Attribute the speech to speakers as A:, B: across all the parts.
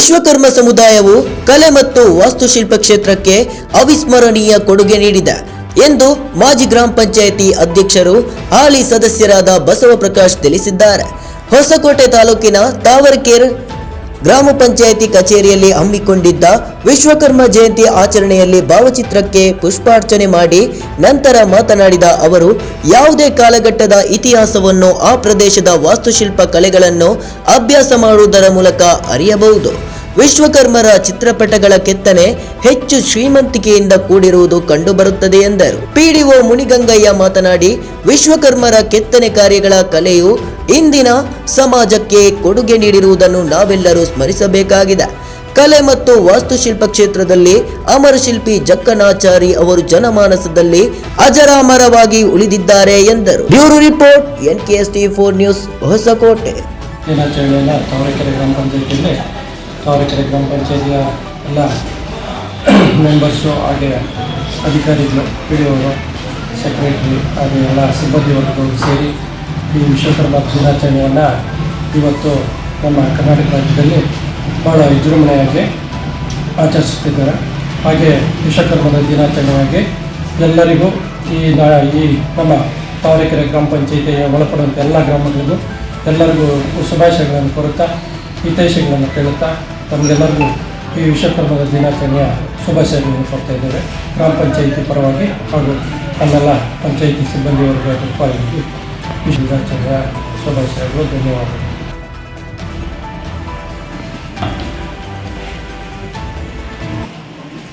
A: ವಿಶ್ವಕರ್ಮ ಸಮುದಾಯವು ಕಲೆ ಮತ್ತು ವಾಸ್ತುಶಿಲ್ಪ ಕ್ಷೇತ್ರಕ್ಕೆ ಅವಿಸ್ಮರಣೀಯ ಕೊಡುಗೆ ನೀಡಿದೆ ಎಂದು ಮಾಜಿ ಗ್ರಾಮ ಪಂಚಾಯಿತಿ ಅಧ್ಯಕ್ಷರು ಹಾಲಿ ಸದಸ್ಯರಾದ ಬಸವ ಪ್ರಕಾಶ್ ತಿಳಿಸಿದ್ದಾರೆ. ಹೊಸಕೋಟೆ ತಾಲೂಕಿನ ತಾವರಕೇರ್ ಗ್ರಾಮ ಪಂಚಾಯಿತಿ ಕಚೇರಿಯಲ್ಲಿ ಹಮ್ಮಿಕೊಂಡಿದ್ದ ವಿಶ್ವಕರ್ಮ ಜಯಂತಿ ಆಚರಣೆಯಲ್ಲಿ ಭಾವಚಿತ್ರಕ್ಕೆ ಪುಷ್ಪಾರ್ಚನೆ ಮಾಡಿ ನಂತರ ಮಾತನಾಡಿದ ಅವರು, ಯಾವುದೇ ಕಾಲಘಟ್ಟದ ಇತಿಹಾಸವನ್ನು ಆ ಪ್ರದೇಶದ ವಾಸ್ತುಶಿಲ್ಪ ಕಲೆಗಳನ್ನು ಅಭ್ಯಾಸ ಮಾಡುವುದರ ಮೂಲಕ ಅರಿಯಬಹುದು. ವಿಶ್ವಕರ್ಮರ ಚಿತ್ರಪಟಗಳ ಕೆತ್ತನೆ ಹೆಚ್ಚು ಶ್ರೀಮಂತಿಕೆಯಿಂದ ಕೂಡಿರುವುದು ಕಂಡುಬರುತ್ತದೆ ಎಂದರು. ಪಿಡಿಒ ಮುನಿಗಂಗಯ್ಯ ಮಾತನಾಡಿ, ವಿಶ್ವಕರ್ಮರ ಕೆತ್ತನೆ ಕಾರ್ಯಗಳ ಕಲೆಯು ಇಂದಿನ ಸಮಾಜಕ್ಕೆ ಕೊಡುಗೆ ನೀಡಿರುವುದನ್ನು ನಾವೆಲ್ಲರೂ ಸ್ಮರಿಸಬೇಕಾಗಿದೆ. ಕಲೆ ಮತ್ತು ವಾಸ್ತುಶಿಲ್ಪ ಕ್ಷೇತ್ರದಲ್ಲಿ ಅಮರ ಶಿಲ್ಪಿ ಜಕ್ಕನಾಚಾರಿ ಅವರು ಜನಮಾನಸದಲ್ಲಿ ಅಜರಾಮರವಾಗಿ ಉಳಿದಿದ್ದಾರೆ ಎಂದರು. Bureau report N K S T four news, Hoskote.
B: Tavarekere ಗ್ರಾಮ ಪಂಚಾಯತಿಯಲ್ಲಿ. ತಾವರೆಕೆರೆ ಗ್ರಾಮ ಪಂಚಾಯತಿಯ ಎಲ್ಲ ಮೆಂಬರ್ಸು ಹಾಗೆ ಅಧಿಕಾರಿಗಳು ಪಿ ಡಿ ಸೆಕ್ರೆಟರಿ ಹಾಗೆ ಎಲ್ಲ ಸಿಬ್ಬಂದಿ ವರ್ಗಗಳು ಸೇರಿ ಈ ವಿಶ್ವಕರ್ಮ ದಿನಾಚರಣೆಯನ್ನು ಇವತ್ತು ನಮ್ಮ ಕರ್ನಾಟಕ ರಾಜ್ಯದಲ್ಲಿ ಭಾಳ ವಿಜೃಂಭಣೆಯಾಗಿ ಆಚರಿಸುತ್ತಿದ್ದಾರೆ. ಹಾಗೆ ವಿಶ್ವಕರ್ಮದ ದಿನಾಚರಣೆಯಾಗಿ ಎಲ್ಲರಿಗೂ ಈ ನಾ, ಈ ನಮ್ಮ ತಾವರೆಕೆರೆ ಗ್ರಾಮ ಪಂಚಾಯಿತಿಯ ಒಳಪಡುವಂಥ ಎಲ್ಲ ಗ್ರಾಮಗಳಿಗೂ ಎಲ್ಲರಿಗೂ ಶುಭಾಶಯಗಳನ್ನು ಕೊಡುತ್ತಾ ಹಿತೈಷಗಳನ್ನು ಕೇಳುತ್ತಾ, ತಮಗೆಲ್ಲರಿಗೂ ಈ ವಿಶ್ವಕರ್ಮದ ದಿನಾಚರಣೆಯ ಶುಭಾಶಯಗಳನ್ನು ಕೊಡ್ತಾ ಇದ್ದೇವೆ. ಗ್ರಾಮ ಪಂಚಾಯಿತಿ ಪರವಾಗಿ ಹಾಗೂ ಅಲ್ಲೆಲ್ಲ ಪಂಚಾಯಿತಿ ಸಿಬ್ಬಂದಿಯವರಿಗೆ ಪರವಾಗಿ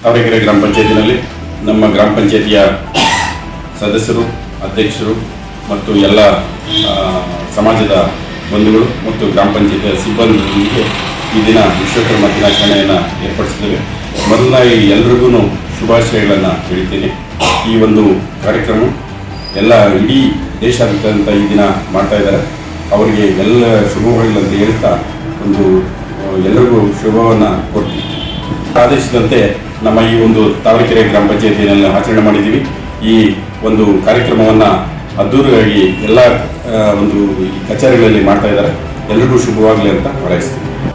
C: ತಾವರೆಕೆರೆ ಗ್ರಾಮ ಪಂಚಾಯತಿನಲ್ಲಿ ನಮ್ಮ ಗ್ರಾಮ ಪಂಚಾಯತಿಯ ಸದಸ್ಯರು, ಅಧ್ಯಕ್ಷರು ಮತ್ತು ಎಲ್ಲ ಸಮಾಜದ ಬಂಧುಗಳು ಮತ್ತು ಗ್ರಾಮ ಪಂಚಾಯತಿಯ ಸಿಬ್ಬಂದಿಗೆ ಈ ದಿನ ವಿಶ್ವಕರ್ಮ ದಿನಾಚರಣೆಯನ್ನು ಏರ್ಪಡಿಸಿದ್ದೇವೆ. ಮೊದಲನಾಗಿ ಎಲ್ರಿಗೂ ಶುಭಾಶಯಗಳನ್ನು ಹೇಳ್ತೀನಿ. ಈ ಒಂದು ಕಾರ್ಯಕ್ರಮ ಎಲ್ಲ ಇಡೀ ದೇಶಾದ್ಯಂತ ಈ ದಿನ ಮಾಡ್ತಾ ಇದ್ದಾರೆ. ಅವರಿಗೆ ಎಲ್ಲ ಶುಭಗಳಂತ ಹೇಳ್ತಾ ಒಂದು ಎಲ್ಲರಿಗೂ ಶುಭವನ್ನು ಕೊಡ್ತೀವಿ ಆದೇಶದಂತೆ ನಮ್ಮ ಈ ಒಂದು ತಾವರೆಕೆರೆ ಗ್ರಾಮ ಪಂಚಾಯತಿಯಲ್ಲಿ ಆಚರಣೆ ಮಾಡಿದ್ದೀವಿ. ಈ ಒಂದು ಕಾರ್ಯಕ್ರಮವನ್ನು ಅದ್ದೂರಿಯಾಗಿ ಎಲ್ಲ ಒಂದು ಕಚೇರಿಗಳಲ್ಲಿ ಮಾಡ್ತಾ ಇದ್ದಾರೆ. ಎಲ್ಲರಿಗೂ ಶುಭವಾಗಲಿ ಅಂತ ಹಾರೈಸ್ತೀನಿ